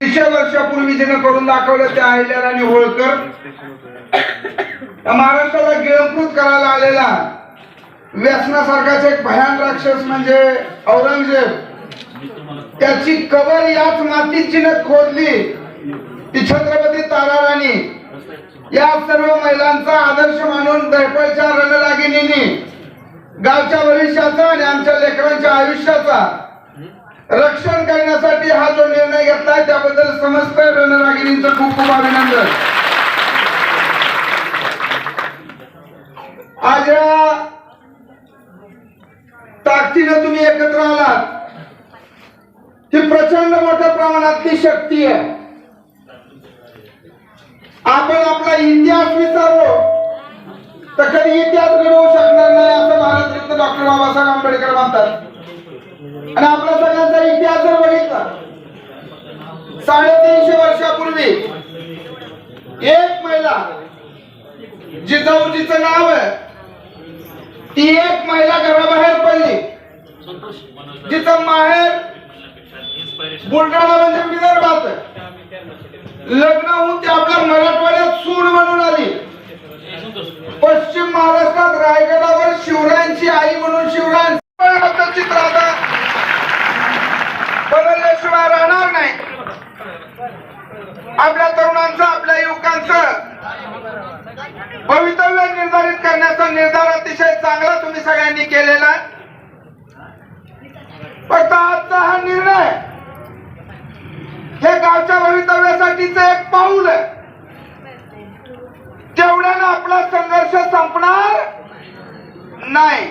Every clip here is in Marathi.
तीनशे वर्षापूर्वी जिने करून दाखवलं त्या आणि होळकर. महाराष्ट्राला गिळंकृत करायला आलेला व्यसनासारखाच एक भयान राक्षस म्हणजे औरंगजेब. त्याची कबर याच मातीत जिने खोदली. ती छत्रपती ताराराणी. या सर्व महिलांचा आदर्श मानून दैपळच्या रणलागिनीने गावच्या भविष्याचा आणि आमच्या लेकरांच्या आयुष्याचा रक्षण करण्यासाठी हा जो निर्णय घेतलाय त्याबद्दल समस्त रणरागिणींचं खूप खूप अभिनंदन. आज या ताकदीनं तुम्ही एकत्र आलात. ही प्रचंड मोठ्या प्रमाणातली शक्ती आहे. आपण आपला इतिहास विचारलो तर कधी इतिहास घडवू शकणार नाही असं भारतरत्न डॉक्टर बाबासाहेब आंबेडकर म्हणतात. आणि आपला सगळ्यांचा इतिहास जर बघितला साडेतीनशे वर्षापूर्वी एक महिला जिजाऊजीचं नाव आहे ती एक महिला घराबाहेर पडली. जिचं माहेर बुलढाणा म्हणजे विदर्भात लग्न होऊन ती आपल्या मराठवाड्यात सूड म्हणून आली. चांगला तुम्ही सगळ्यांनी केलेला. फक्त आजचा हा निर्णय. हे गावच्या भवितव्यासाठीच एक पाऊल आहे. तेवढ्यानं आपला संघर्ष संपणार नाही.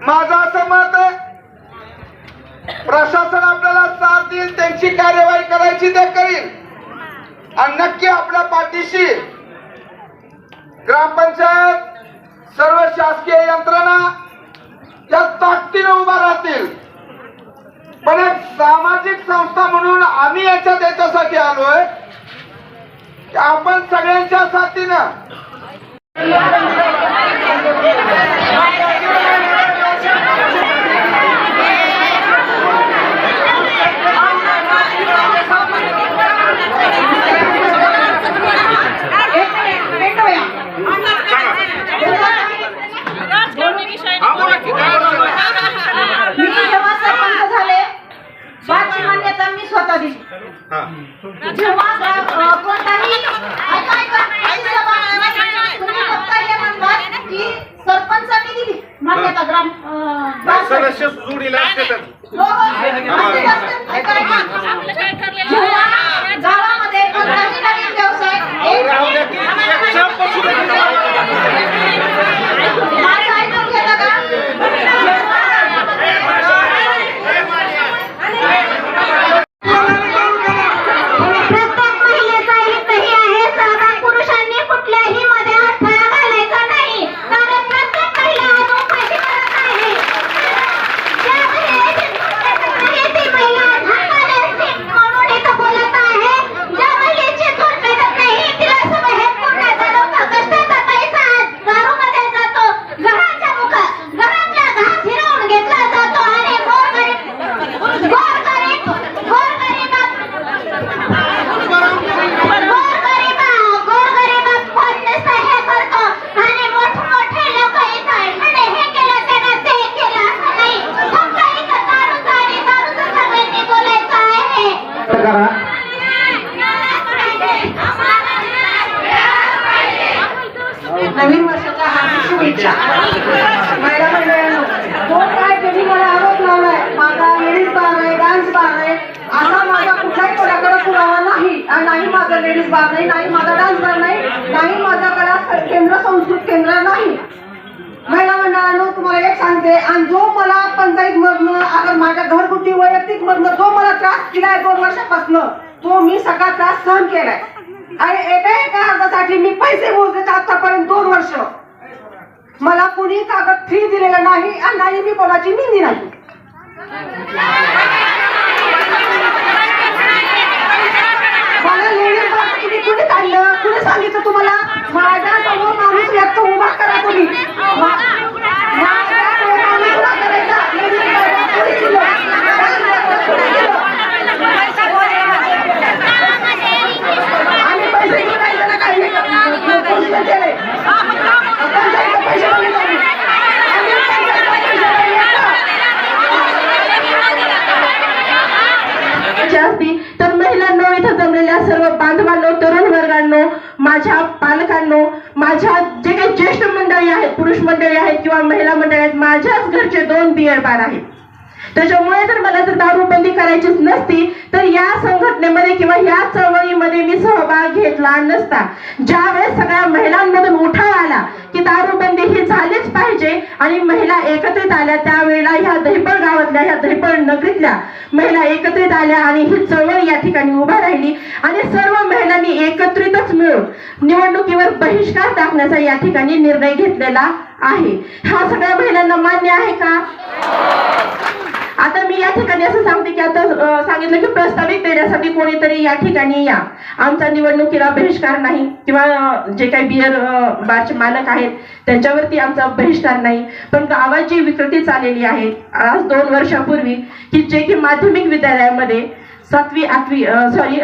माझं असं मत आहे प्रशासन आपल्याला साथ देईल त्यांची कार्यवाही करायची ते करील. आणि नक्की आपल्या पाठीशी ग्रामपंचायत सर्व शासकीय यंत्रणा या ताकदीने उभा राहतील. पण एक सामाजिक संस्था म्हणून आम्ही याच्यात याच्यासाठी आलोय की आपण सगळ्यांच्या साथीनं मी जेव्हा सरपंच झाले बादची मान्यता मी स्वतः दिली जेव्हा ग्राम- अं, कोणताही ऐका, ऐका, ऐका सभा, तुम्ही फक्त हे म्हणतात की सरपंचांनी दिली मान्यता ग्राम अं, ग्रामपंचायत. सदस्य जोडीला असते तर हो, हो, असते, असते. ऐका, ऐका. जेव्हा गावामध्ये कोणताही नवीन व्यवसाय राहू द्या की एक चाप बसू द्या. माझं ऐकून घेता का प्रत्येक महिलेचा हितही आहे सहभाग पुरुषांनी कुठल्याही मध्ये अडथळा घालायचा नाही कारण प्रत्येक महिला आज उपाशी करत आहे ज्या महिलेची ती महिला धक्काने असते म्हणून इथं बोलत आहे ज्या महिलेची झोप भेटत नाही तिला बाहेर कुणाचा डोका कष्टाचा पैसा दारूमध्ये जातो घराच्या मुखा घरातला घास हिरावून घेतला जातो आणि गोरगरीब गोरगरीब गोरगरीबात गोरगरिबा गोरगरिबात कोण नसतं हे करतो आणि मोठमोठे लोक इथं म्हणे हे केलं त्यानं ते केलं असं नाही फक्त इथं दारूचं आणि दारूचं सगळ्यांनी बोलायचं आहे नवीन वर्षाच्या हार्दिक शुभेच्छा. महिला मंडळांनो कोण काय कधी आरोप लावलाय. माझा लेडीज बार आहे डान्स बार आहे. असा माझा कुठलाही कोणाकडे पुरावा नाही. नाही माझा लेडीज बार नाही नाही माझा डान्स बार नाही नाही माझ्याकडे केंद्र संस्कृत केंद्र नाही. महिला मंडळानं तुम्हाला एक सांगते. आणि जो मला पंचायत मधनं अगर माझ्या घरगुती वैयक्तिक मधनं जो मला त्रास दिलाय दोन वर्षापासून तो मी सगळा त्रास सहन केलाय. आणि एका एका अर्जासाठी मी पैसे मोजले आतापर्यंत दोन वर्ष. मला कुणी कागद फ्री दिलेलं नाही आणि नाही मी कोणाची निंदी नाही. मला तुम्ही कुणी काढलं? कुणी सांगितलं तुम्हाला? माझ्यासमोर माणूस व्यक्त उभा करा तुम्ही मा- माझ्यासमोर माणूस उभा करायचा लेडीज बार माझ्या पालकांनो माझ्या जे काही ज्येष्ठ मंडळी आहेत पुरुष मंडळी आहेत किंवा महिला मंडळी आहेत माझ्याच घरचे दोन बियर बार आहेत. त्याच्यामुळे जर मला जर दारूबंदी करायचीच नसती तर या संघटनेमध्ये किंवा या चळवळीमध्ये मी सहभाग घेतला नसता. ज्यावेळेस सगळ्या महिलांमधून उठाव आला की दारूबंदी ही झालीच पाहिजे आणि महिला एकत्रित आल्या त्यावेळेला ह्या दहिपळ गावातल्या ह्या दहिपळ नगरीतल्या महिला एकत्रित आल्या आणि ही चळवळ या ठिकाणी उभा राहिली. आणि सर्व एकत्रितच मिळून निवडणुकीवर बहिष्कार टाकण्याचा या ठिकाणी निर्णय घेतलेला आहे. हा सगळ्या महिलांना मान्य आहे का? आता मी या ठिकाणी असं सांगते की आता सांगितलं की प्रस्तावित देण्यासाठी कोणीतरी या ठिकाणी या. आमचा निवडणुकीला बहिष्कार नाही किंवा जे काही बियर बारचे मालक आहेत त्यांच्यावरती आमचा बहिष्कार नाही. पण गावात जी विकृती चाललेली आहे आज दोन वर्षापूर्वी की जे की माध्यमिक विद्यालयामध्ये सातवी आठवी सॉरी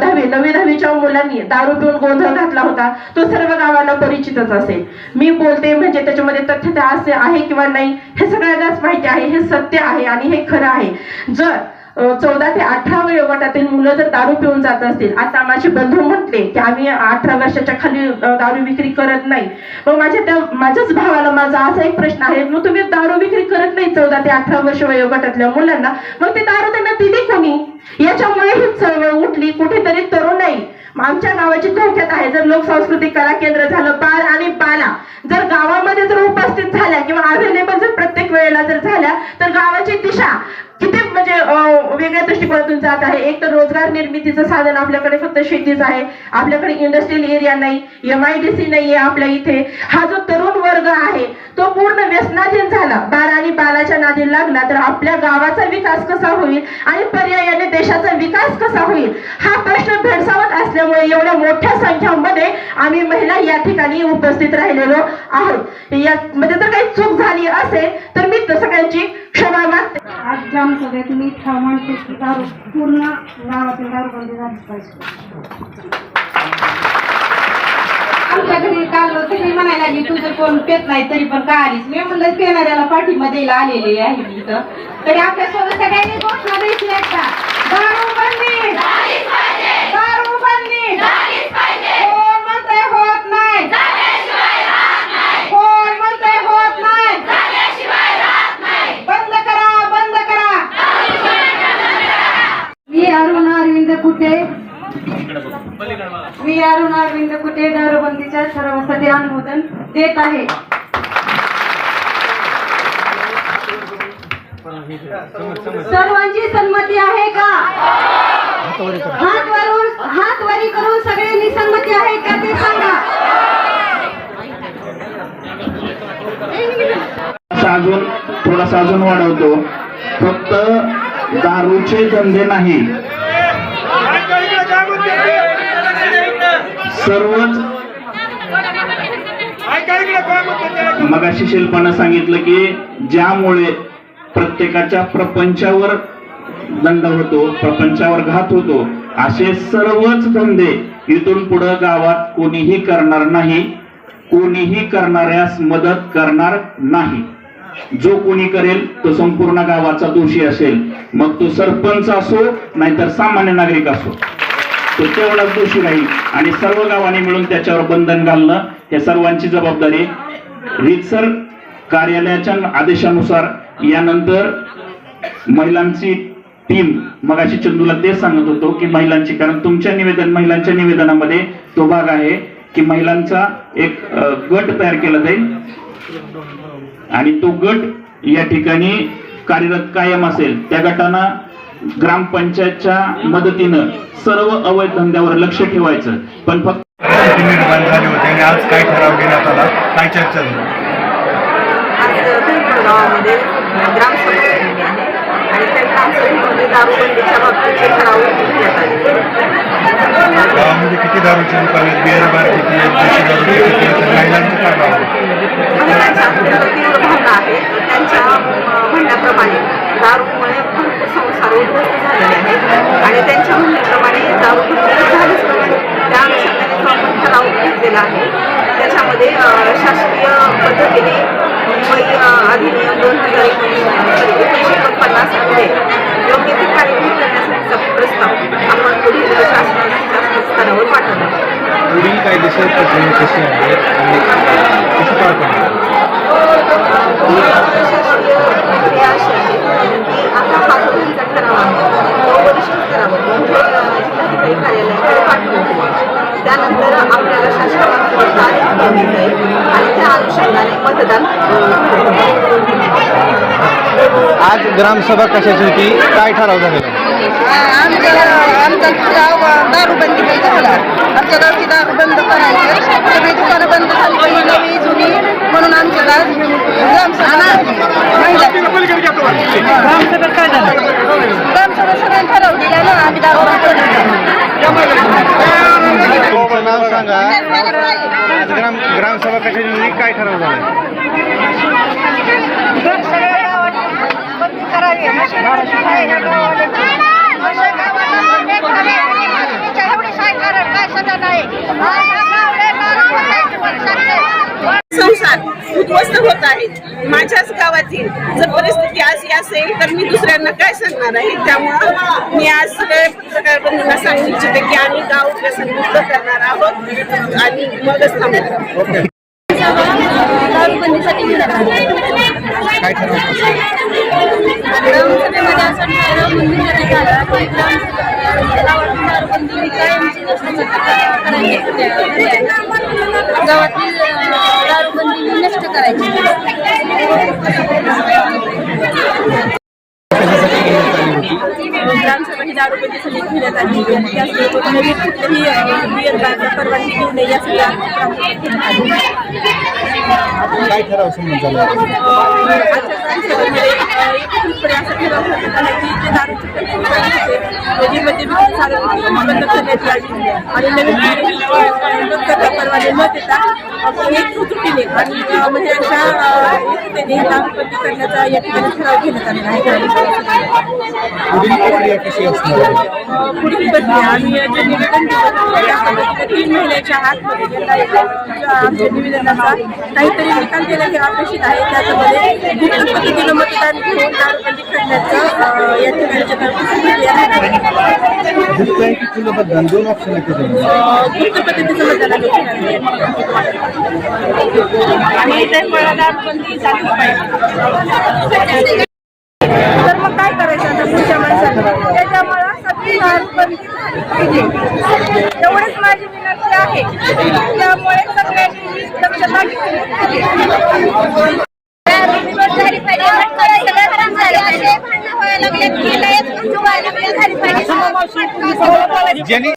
दहावी नववी दहावीच्या मुलांनी दारू पिऊन गोंधळ घातला होता तो सर्व गावाला परिचितच असेल. मी बोलते म्हणजे त्याच्यामध्ये तथ्यता असे आहे किंवा नाही हे सगळ्यांनाच माहिती आहे हे सत्य आहे आणि हे खरं आहे. जर चौदा ते अठरा वयोगटातील मुलं जर दारू पिऊन जात असतील आता माझे बंधू म्हटले की आम्ही अठरा वर्षाच्या खाली दारू विक्री करत नाही. मग माझ्या त्या माझ्याच भावाला माझा असा एक प्रश्न आहे मग तुम्ही दारू विक्री करत नाही चौदा ते अठरा वर्ष वयोगटातल्या मुलांना मग ते दारू त्यांना दिली कोणी? याच्यामुळे ही चळवळ उठली. कुठेतरी तरुणाई आमच्या गावाची धोक्यात आहे. जर लोकसंस्कृतिक कला केंद्र झालं बाल आणि बाला जर गावामध्ये जर उपस्थित झाल्या किंवा अवेलेबल जर प्रत्येक वेळेला जर झाल्या तर गावाची दिशा किती म्हणजे वेगळ्या दृष्टिकोनातून जात आहे. एक तर रोजगार निर्मितीचं साधन आपल्याकडे फक्त शेतीच आहे. आपल्याकडे इंडस्ट्रियल एरिया नाही एम आय डी सी नाहीये आपल्या इथे. हा जो तरुण वर्ग आहे तो पूर्ण व्यसनाधीन झाला. बाल आणि बालाच्या नादी लागला तर आपल्या गावाचा विकास कसा होईल आणि पर्यायाने देशाचा विकास कसा होईल? हा प्रश्न भेडसावत असल्यामुळे एवढ्या मोठ्या संख्यामध्ये आम्ही महिला या ठिकाणी उपस्थित राहिलेलो आहोत. यामध्ये म्हणजे जर काही चूक झाली असेल तर मी सगळ्यांची क्षमा मागते. ग्रामसभेत मी माणसे की दारू पूर्ण गावातील दारूबंदी झाली पाहिजे आमच्या घरी काल सगळी म्हणायला लागली तू कोण पेत नाही तरी पण का आलीस? मी म्हणलं पेणाऱ्याला पाठिंबा द्यायला आलेली आहे इथं. तरी आपल्यासोबत सगळ्यांनी घोषणा द्यायची नाही का? दारू बंदी दारू बंदी कोण म्हणतंय होत नाही कोण म्हणतंय होत नाही बंद करा बंद करा मी अरुण अरविंद कुटे मी अरुण अरविंद कुटे दारूबंदीच्या सर्वांसाठी अनुमोदन देत आहे. सर्वांची संमती आहे का? हात वरून हात वरी करून सगळ्यांनी संमती आहे का ते सांगा. अजून थोडासा अजून वाढवतो. फक्त दारूचे धंदे नाही सर्वच मगाशी शिल्पानं सांगितलं की ज्यामुळे प्रत्येकाच्या प्रपंचावर दंड होतो प्रपंचावर घात होतो असे सर्वच धंदे इथून पुढे गावात कोणीही करणार नाही कोणीही करणाऱ्यास मदत करणार नाही. जो कोणी करेल तो संपूर्ण गावाचा दोषी असेल. मग तो सरपंच असो नाहीतर सामान्य नागरिक असो. तो तेवढा दोषी नाही. आणि सर्व गावांनी मिळून त्याच्यावर बंधन घालणं हे सर्वांची जबाबदारी. रीतसर कार्यालयाच्या आदेशानुसार यानंतर महिलांची टीम मगाशी चंदूला तेच सांगत होतो की महिलांची कारण तुमच्या निवेदन महिलांच्या निवेदनामध्ये तो भाग आहे की महिलांचा एक गट तयार केला जाईल. आणि तो गट या ठिकाणी कार्यरत कायम असेल. त्या गटांना ग्रामपंचायतच्या मदतीनं सर्व अवैध धंद्यावर लक्ष ठेवायचं. पण फक्त निर्माण झाले होते आणि आज काय ठराव घेण्यात आला काय चर्चा झाली गावामध्ये ग्रामसभा झालेली आहे आणि त्या ग्रामसभेमध्ये दारूबंदीच्या बाबतीचे ठराव घेण्यात आले गावामध्ये किती दारूची दुकान आहेत? बिअर बार किती आहेत? देशी दारू किती आहेत? तर महिलांचं काय नाव आहे? महिलांच्या अत्यंत तीव्र भावना आहेत त्यांच्या म्हणण्याप्रमाणे दारूमुळे रोज संसार उद्ध्वस्त आणि त्यांच्या म्हणण्याप्रमाणे दारू बंदी झालीच पाहिजे त्या अनुषंगाने जो आपण ठराव घेतलेला आहे त्याच्यामध्ये शासकीय पद्धतीने मुंबई अधिनियम दोन हजार एकोणीस एकोणीसशे एकोणपन्नास योग्य ते कार्यवाही करण्यासाठीचा प्रस्ताव आपण पुढील शासन शासन स्तरावर पाठवला पुढील कायदेशीर प्रक्रिया कशी आहे आणि कसं पार पडणार प्रशासकीय अशी आहे की आता हा जो त्यांचा ठराव आहे तो वरिष्ठ स्तरावर म्हणजे अ, जिल्हाधिकारी कार्यालयाकडे पाठवण्यात येईल त्यानंतर आपल्याला शासनाकडून तारीख दिली जाईल आणि त्या अनुषंगाने मतदान आज ग्रामसभा कशाची होती? काय ठराव झालेला? आमचा गाव दारूबंदी काही झाला आमच्या गावची दारू बंद करायची सगळी दुकानं बंद झाली पाहिजे नवी जुनी म्हणून आमच्या गाव ग्रामसभेत काय झालं ग्रामसभा सगळ्यांनी ठरवून दिला ना आम्ही दारू बंद तुमचं नाव सांगा आज ग्राम ग्रामसभा कशाची होती काय ठराव झाला संसार उद्ध्वस्त होत आहेत माझ्याच गावातील जर परिस्थिती अशी असेल तर मी दुसऱ्यांना काय सांगणार आहे? त्यामुळं मी आज सगळे पत्रकार बंधूंना सांगू इच्छिते की आम्ही गाव व्यसनमुक्त करणार आहोत आणि मगच थांबणार आहोत. दारूबंदीसाठी काय ठराव ग्रामसभेमध्ये असं ठराव मंजूर करण्यात कायमची करायची गावातील नष्ट करायची ग्रामसभा ही दारूबंदीसाठी घेण्यात आली त्याचबरोबर बियर बारला परवानगी देऊ नये या सगळ्या काय ठराव संबंध झाला? आणि नवीन परवाने न देता आपण आणि अं, महिलांच्या करण्याचा या ठिकाणी ठराव घेण्यात आलेला आहे पुढील प्रक्रिया कशी असणार पुढील प्रक्रिया आम्ही जे निवेदन दिलं तीन महिन्याच्या आतमध्ये आमच्या निवेदनाचा. काहीतरी निकाल देणं हे अपेक्षित आहे त्याच्यामध्ये गुप्त पद्धतीनं मतदान घेऊन दारूबंदी करण्याचं या ठिकाणच्या दोन ऑप्शन गुप्त पद्धतीचं मतदान. आणि त्यामुळे दारूबंदी झालीच पाहिजे. मग काय करायचं आता पुढच्या माणसाला? त्याच्यामुळं सगळी झाली पाहिजे. एवढीच माझी विनंती आहे. त्यामुळे सगळ्यांनी दक्षता घेतली झाली पाहिजे झालं लागले. की लयच झाली पाहिजे